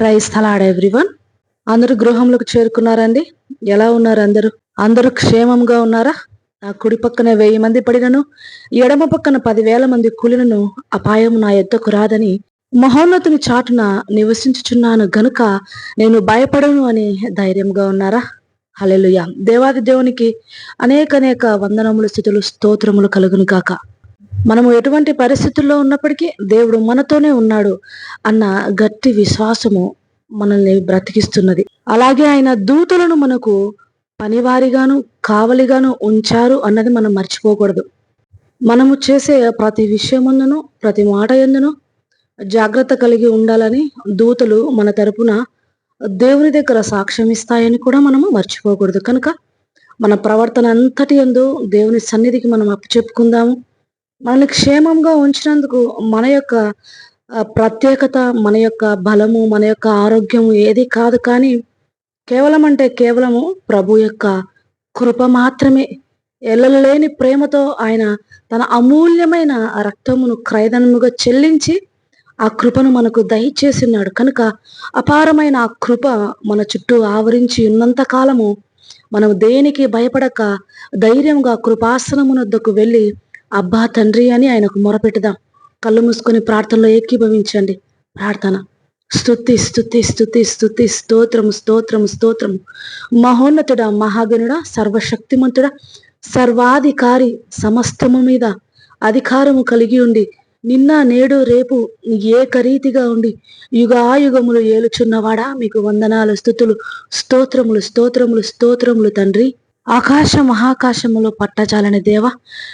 Praise స్థలాడ everyone అందరూ గృహంలోకి చేరుకున్నారండి. ఎలా ఉన్నారు అందరూ? అందరూ క్షేమంగా ఉన్నారా? నా కుడి పక్కన వెయ్యి మంది పడినను ఎడమ పక్కన పదివేల మంది కూలినను అపాయం నా ఎద్దకు రాదని మహోన్నతుని చాటున నివసించుచున్నాను గనుక నేను భయపడను అని ధైర్యంగా ఉన్నారా? హలెలుయ దేవాది దేవునికి అనేక అనేక వందనములు స్థితులు స్తోత్రములు కలుగును కాక మనము ఎటువంటి పరిస్థితుల్లో ఉన్నప్పటికీ దేవుడు మనతోనే ఉన్నాడు అన్న గట్టి విశ్వాసము మనల్ని బ్రతికిస్తున్నది. అలాగే ఆయన దూతలను మనకు పనివారిగాను కావలిగాను ఉంచారు అన్నది మనం మర్చిపోకూడదు. మనము చేసే ప్రతి విషయమందును ప్రతి మాట ఎందును జాగ్రత్త కలిగి ఉండాలని దూతలు మన తరపున దేవుని దగ్గర సాక్ష్యం ఇస్తాయని కూడా మనము మర్చిపోకూడదు. కనుక మన ప్రవర్తన అంతటి ఎందు దేవుని సన్నిధికి మనం చెప్పుకుందాము మనల్ని క్షేమంగా ఉంచినందుకు మన యొక్క ప్రత్యేకత మన యొక్క బలము మన యొక్క ఆరోగ్యము ఏది కాదు కానీ కేవలం అంటే కేవలము ప్రభు యొక్క కృప మాత్రమే. ఎల్లలేని ప్రేమతో ఆయన తన అమూల్యమైన రక్తమును క్రైదనముగా చెల్లించి ఆ కృపను మనకు దయచేసినాడు. కనుక అపారమైన ఆ కృప మన చుట్టూ ఆవరించి ఉన్నంత కాలము మనం దేనికి భయపడక ధైర్యంగా కృపాసనమునొద్దకు వెళ్ళి అబ్బా తండ్రి అని ఆయనకు మొరపెట్టుదాం. కళ్ళు మూసుకొని ప్రార్థనలో ఏకీభవించండి. ప్రార్థన. స్థుతి స్థుతి స్థుతి స్థుతి స్తోత్రము స్తోత్రము స్తోత్రము. మహోన్నతుడ మహాగణుడ సర్వశక్తిమంతుడ సర్వాధికారి సమస్తము మీద అధికారము కలిగి ఉండి నిన్న నేడు రేపు ఏకరీతిగా ఉండి యుగాయుగములు ఏలుచున్నవాడా? మీకు వందనాలు స్థుతులు స్తోత్రములు స్తోత్రములు స్తోత్రములు తండ్రి. ఆకాశ మహాకాశములో పట్టజాలని దేవ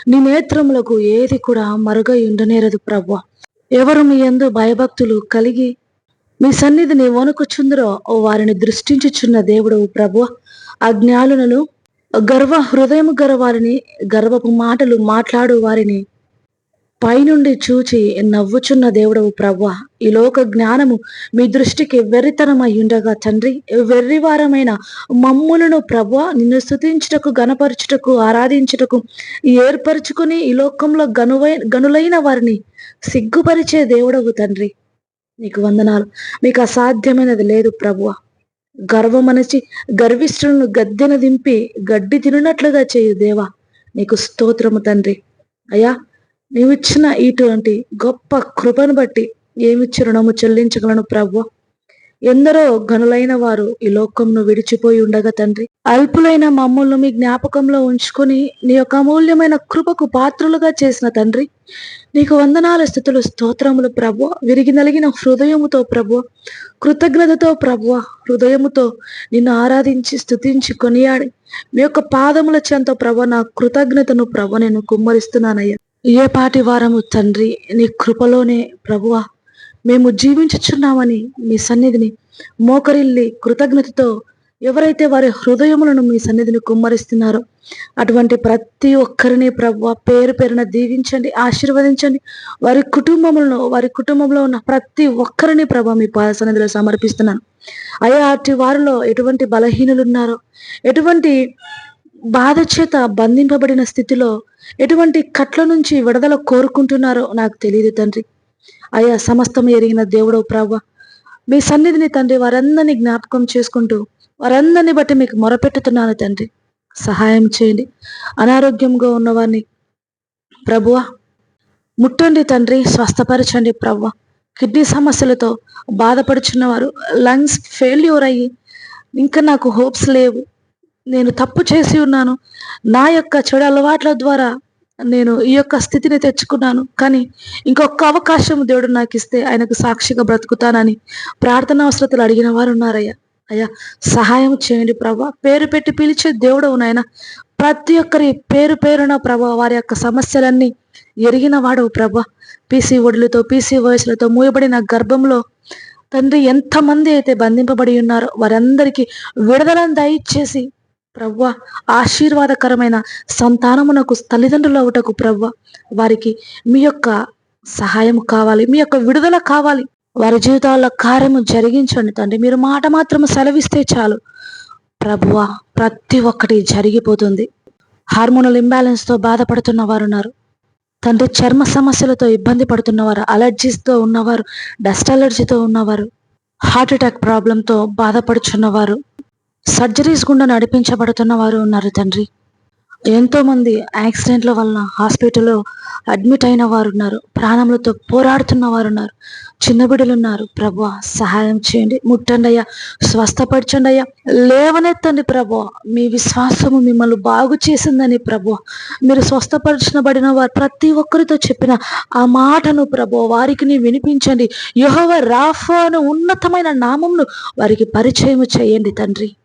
నీ నేత్రములకు ఏది కూడా మరుగై ఉండనేరదు ప్రభు ఎవరు మీ ఎందు భయభక్తులు కలిగి మీ సన్నిధిని వణుకుచుందరో వారిని దృష్టించుచున్న దేవుడు ప్రభు అజ్ఞానులను గర్వ హృదయము గల వారిని గర్వపు మాటలు మాట్లాడు వారిని పైనుండి చూచి నవ్వుచున్న దేవుడవు ప్రవ్వ ఈ లోక జ్ఞానము మీ దృష్టికి వెర్రితనమై ఉండగా తండ్రి వెర్రివారమైన మమ్ములను ప్రవ్వ నిన్ను స్థుతించుటకు గణపరచుటకు ఆరాధించుటకు ఏర్పరచుకుని ఈ లోకంలో గనువై గనులైన వారిని సిగ్గుపరిచే దేవుడవు తండ్రి. నీకు వందనాలు. మీకు అసాధ్యమైనది లేదు ప్రభువ గర్వమనచి గర్విష్ఠులను గద్దెన దింపి గడ్డి తినట్లుగా చేయు దేవా. నీకు స్తోత్రము తండ్రి. అయ్యా నీవిచ్చిన ఇటువంటి గొప్ప కృపను బట్టి ఏమిచ్చి రుణము చెల్లించగలను ప్రభు ఎందరో గనులైన వారు ఈ లోకంను విడిచిపోయి ఉండగా తండ్రి అల్పులైన మమ్మల్ని మీ జ్ఞాపకంలో ఉంచుకొని నీ యొక్క అమూల్యమైన కృపకు పాత్రులుగా చేసిన తండ్రి నీకు వందనాల స్థితులు స్తోత్రములు ప్రభు విరిగి నలిగిన హృదయముతో ప్రభు కృతజ్ఞతతో ప్రభు హృదయముతో నిన్ను ఆరాధించి స్థుతించి కొనియాడి మీ యొక్క పాదముల చెంత ప్రభు నా కృతజ్ఞతను ప్రభ నేను కుమ్మరిస్తున్నానయ్యా. ఏ పాటి వారము తండ్రి నీ కృపలోనే ప్రభువ. మేము జీవించుచున్నామని మీ సన్నిధిని మోకరిల్లి కృతజ్ఞతతో ఎవరైతే వారి హృదయములను మీ సన్నిధిని కుమ్మరిస్తున్నారో అటువంటి ప్రతి ఒక్కరిని ప్రభు పేరు పేరున దీవించండి ఆశీర్వదించండి. వారి కుటుంబములను వారి కుటుంబంలో ఉన్న ప్రతి ఒక్కరిని ప్రభు మీ పాద సన్నిధిలో సమర్పిస్తున్నాను. అయ్యా అటు వారిలో ఎటువంటి బలహీనులు ఉన్నారో ఎటువంటి బాధ చేత బంధింపబడిన స్థితిలో ఎటువంటి కట్ల నుంచి విడుదల కోరుకుంటున్నారో నాకు తెలియదు తండ్రి. అయ్యా సమస్తం ఎరిగిన దేవుడో ప్రభ మీ సన్నిధిని తండ్రి వారందరినీ జ్ఞాపకం చేసుకుంటూ వారందరిని బట్టి మీకు మొరపెట్టుతున్నాను తండ్రి. సహాయం చేయండి. అనారోగ్యంగా ఉన్నవారిని ప్రభువ ముట్టండి తండ్రి స్వస్థపరచండి ప్రభు. కిడ్నీ సమస్యలతో బాధపడుచున్నవారు లంగ్స్ ఫెయిల్యూర్ అయ్యి ఇంకా నాకు హోప్స్ లేవు. నేను తప్పు చేసి ఉన్నాను. నా యొక్క చెడు అలవాట్ల ద్వారా నేను ఈ యొక్క స్థితిని తెచ్చుకున్నాను. కానీ ఇంకొక అవకాశం దేవుడు నాకు ఇస్తే ఆయనకు సాక్షిగా బ్రతుకుతానని ప్రార్థన అవసరతలు అడిగిన వారు ఉన్నారయ్యా. అయ్యా సహాయం చేయండి ప్రభా. పేరు పెట్టి పిలిచే దేవుడు నాయన. ప్రతి ఒక్కరి పేరు పేరున ప్రభా వారి యొక్క సమస్యలన్నీ ఎరిగిన వాడు ప్రభా. పీసీ ఒడులతో పీసీ వయసులతో మూయబడిన గర్భంలో తండ్రి ఎంతమంది అయితే బంధింపబడి ఉన్నారో వారందరికీ విడుదలను దయచేసి ప్రవ్వ ఆశీర్వాదకరమైన సంతానమునకు తల్లిదండ్రులు అవుటకు ప్రవ్వ. వారికి మీ యొక్క సహాయం కావాలి మీ యొక్క విడుదల కావాలి. వారి జీవితాల్లో కార్యము జరిగించండి తండ్రి. మీరు మాట మాత్రం సెలవిస్తే చాలు. ప్రభువ ప్రతి ఒక్కటి జరిగిపోతుంది. హార్మోనల్ ఇంబ్యాలెన్స్తో బాధపడుతున్న వారు ఉన్నారు తండ్రి చర్మ సమస్యలతో ఇబ్బంది పడుతున్నవారు అలర్జీస్తో ఉన్నవారు డస్ట్ అలర్జీతో ఉన్నవారు హార్ట్ అటాక్ ప్రాబ్లంతో బాధపడుచున్నవారు సర్జరీస్ గుండా నడిపించబడుతున్న వారు ఉన్నారు తండ్రి. ఎంతోమంది యాక్సిడెంట్ల వలన హాస్పిటల్లో అడ్మిట్ అయిన వారు ఉన్నారు ప్రాణములతో పోరాడుతున్న వారు ఉన్నారు చిన్న బిడ్డలు ఉన్నారు ప్రభు సహాయం చేయండి. ముట్టండి అయ్యా. స్వస్థపరచండి అయ్యా. లేవనెత్తండి ప్రభు. మీ విశ్వాసము మిమ్మల్ని బాగు చేసిందని ప్రభు. మీరు స్వస్థపరచబడిన వారు ప్రతి ఒక్కరితో చెప్పిన ఆ మాటను ప్రభు వారికి నీ వినిపించండి. యహోవ రాఫా ఉన్నతమైన నామంను వారికి పరిచయం చేయండి తండ్రి.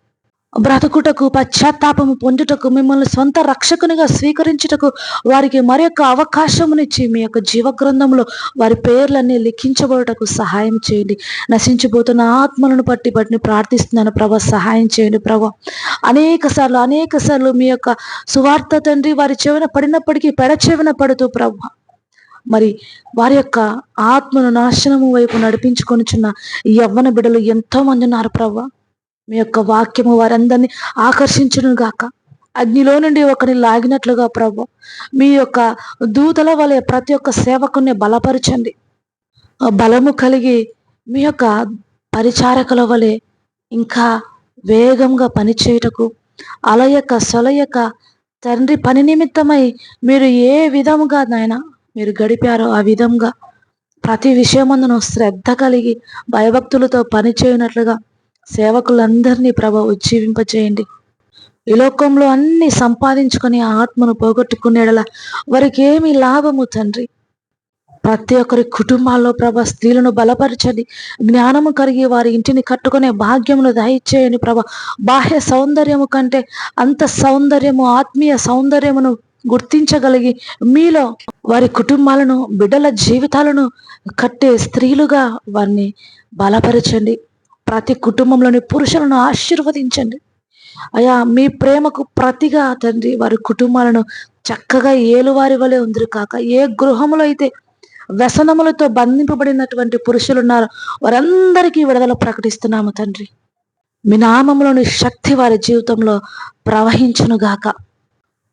బ్రతుకుటకు పశ్చాత్తాపము పొందుటకు మిమ్మల్ని సొంత రక్షకునిగా స్వీకరించుటకు వారికి మరి యొక్క అవకాశమునిచ్చి మీ యొక్క జీవ గ్రంథంలో వారి పేర్లన్నీ లిఖించబడుటకు సహాయం చేయండి. నశించిపోతున్న ఆత్మలను పట్టి బట్టి ప్రార్థిస్తున్నాను ప్రభ సహాయం చేయండి ప్రభ. అనేక సార్లు అనేక సార్లు మీ యొక్క సువార్త తండ్రి వారి చెవిన పడినప్పటికీ పెడచెవిన పడుతూ ప్రభ. మరి వారి యొక్క ఆత్మను నాశనము వైపు నడిపించుకొనిచున్న ఈ యవ్వన బిడలు ఎంతో మంది ఉన్నారు ప్రభా. మీ యొక్క వాక్యము వారందరినీ ఆకర్షించును గాక. అగ్నిలో నుండి ఒకరిని లాగినట్లుగా ప్రభు మీ యొక్క దూతల వలె ప్రతి ఒక్క సేవకుని బలపరచండి. ఆ బలము కలిగి మీ యొక్క పరిచారకుల వలె ఇంకా వేగంగా పనిచేయుటకు అలయక సొలయక తండ్రి పని నిమిత్తమై మీరు ఏ విధముగా నాయన మీరు గడిపారో ఆ విధంగా ప్రతి విషయమందును శ్రద్ధ కలిగి భయభక్తులతో పనిచేయనట్లుగా సేవకులందరినీ ప్రభ ఉజ్జీవింపచేయండి. ఈ లోకంలో అన్ని సంపాదించుకొని ఆ ఆత్మను పోగొట్టుకునేడలా వారికి ఏమి లాభము తండ్రి. ప్రతి ఒక్కరి కుటుంబాల్లో ప్రభ స్త్రీలను బలపరచండి. జ్ఞానము కలిగి వారి ఇంటిని కట్టుకునే భాగ్యమును దయచేయండి ప్రభ. బాహ్య సౌందర్యము కంటే అంత సౌందర్యము ఆత్మీయ సౌందర్యమును గుర్తించగలిగి మీలో వారి కుటుంబాలను బిడ్డల జీవితాలను కట్టే స్త్రీలుగా వారిని బలపరచండి. ప్రతి కుటుంబంలోని పురుషులను ఆశీర్వదించండి. అయా మీ ప్రేమకు ప్రతిగా తండ్రి వారి కుటుంబాలను చక్కగా ఏలువారి వలె ఉంది కాక. ఏ గృహములో అయితే వ్యసనములతో బంధింపబడినటువంటి పురుషులు ఉన్నారు వారందరికీ విడుదల ప్రకటిస్తున్నాము తండ్రి. మీ నామంలోని శక్తి వారి జీవితంలో ప్రవహించునుగాక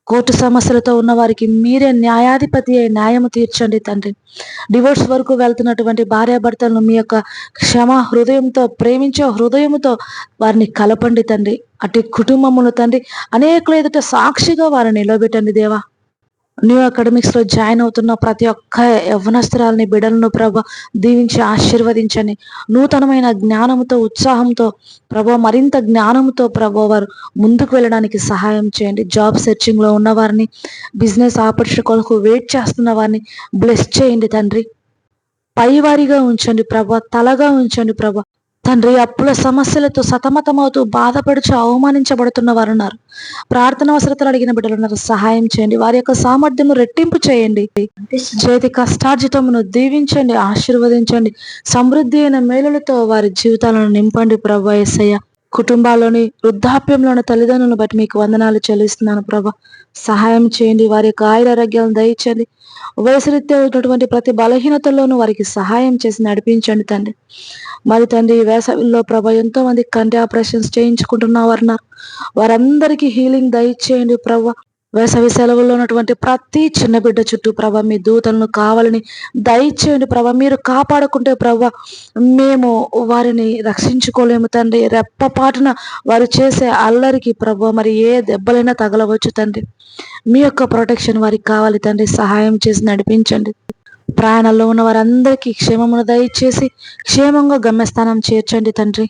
కోర్టు సమస్యలతో ఉన్న వారికి మీరే న్యాయాధిపతి అయి న్యాయము తీర్చండి తండ్రి. డివోర్స్ వరకు వెళ్తున్నటువంటి భార్యాభర్తలను మీ యొక్క క్షమ హృదయంతో ప్రేమించే హృదయముతో వారిని కలపండి తండ్రి. అటు కుటుంబమును తండ్రి అనేకులు ఎదుట సాక్షిగా వారిని నిలబెట్టండి దేవా. న్యూ అకాడమిక్స్లో జాయిన్ అవుతున్న ప్రతి ఒక్క యవనస్త్రాలని బిడలను ప్రభ దీవించి ఆశీర్వదించండి. నూతనమైన జ్ఞానంతో ఉత్సాహంతో ప్రభ మరింత జ్ఞానంతో ప్రభ వారు ముందుకు వెళ్ళడానికి సహాయం చేయండి. జాబ్ సెర్చింగ్లో ఉన్న వారిని బిజినెస్ ఆపర్చునిటీ కొరకు వెయిట్ చేస్తున్న వారిని బ్లెస్ చేయండి తండ్రి. పైవారిగా ఉంచండి ప్రభ తలగా ఉంచండి ప్రభ. తండ్రి అప్పుల సమస్యలతో సతమతమవుతూ బాధపడుచు అవమానించబడుతున్న వారు ఉన్నారు ప్రార్థన అవసరతలు అడిగిన బిడ్డలు ఉన్నారు సహాయం చేయండి. వారి యొక్క సామర్థ్యం రెట్టింపు చేయండి. చేతి కష్టార్జితమును దీవించండి. ఆశీర్వదించండి. సమృద్ధి అయిన మేలులతో వారి జీవితాలను నింపండి. ప్రభా ఎస్సయ్య కుటుంబాల్లోని వృద్ధాప్యంలోని తల్లిదండ్రులను బట్టి మీకు వందనాలు చెల్లిస్తున్నాను ప్రభా. సహాయం చేయండి వారి యొక్క ఆయురారోగ్యాలను దయచండి వయసురీత్యా ఉన్నటువంటి ప్రతి బలహీనతల్లోనూ వారికి సహాయం చేసి నడిపించండి తండ్రి. మరి తండ్రి వేసవిలో ప్రభ ఎంతో మంది కంటి ఆపరేషన్స్ చేయించుకుంటున్న వారు వారందరికీ హీలింగ్ దయచేయండి ప్రభ. వేసవి సెలవుల్లో ఉన్నటువంటి ప్రతి చిన్న బిడ్డ చుట్టూ ప్రభ మీ దూతలను కావాలని దయచేయండి ప్రభ. మీరు కాపాడుకుంటే ప్రభ మేము వారిని రక్షించుకోలేము తండ్రి. రెప్పపాటున వారు చేసే అల్లరికి ప్రభ మరి ఏ దెబ్బలైనా తగలవచ్చు తండ్రి. మీ యొక్క ప్రొటెక్షన్ వారికి కావాలి తండ్రి. సహాయం చేసి నడిపించండి. ప్రయాణంలో ఉన్న వారందరికీ క్షేమమును దయచేసి క్షేమంగా గమ్యస్థానం చేర్చండి తండ్రి.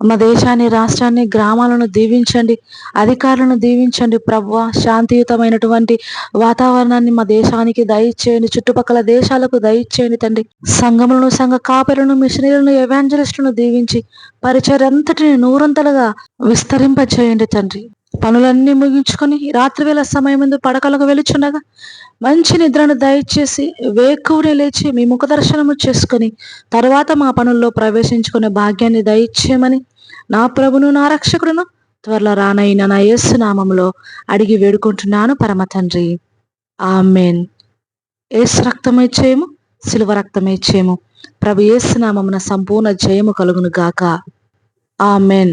మా దేశాన్ని రాష్ట్రాన్ని గ్రామాలను దీవించండి అధికారులను దీవించండి ప్రభు శాంతియుతమైనటువంటి వాతావరణాన్ని మా దేశానికి దయచేయండి చుట్టుపక్కల దేశాలకు దయచేయండి తండ్రి. సంఘములను సంఘ కాపరులను మిషనరీలను ఎవాంజలిస్టులను దీవించి పరిచయంతటిని నూరంతలుగా విస్తరింపచేయండి తండ్రి. పనులన్నీ ముగించుకొని రాత్రివేళ సమయం ముందు పడకలకు వెలుచుండగా మంచి నిద్రను దయచేసి వేకువని లేచి మీ ముఖ దర్శనము చేసుకొని తర్వాత మా పనుల్లో ప్రవేశించుకునే భాగ్యాన్ని దయచేయమని నా ప్రభును నా రక్షకుడును త్వరలో రానైన నా యేసు నామంలో అడిగి వేడుకుంటున్నాను పరమ తండ్రి. ఆమెన్. ఏసు రక్తమే చేయము శిలువ రక్తమే చేయము. ప్రభు ఏసు నామమున సంపూర్ణ జయము కలుగును గాక amen.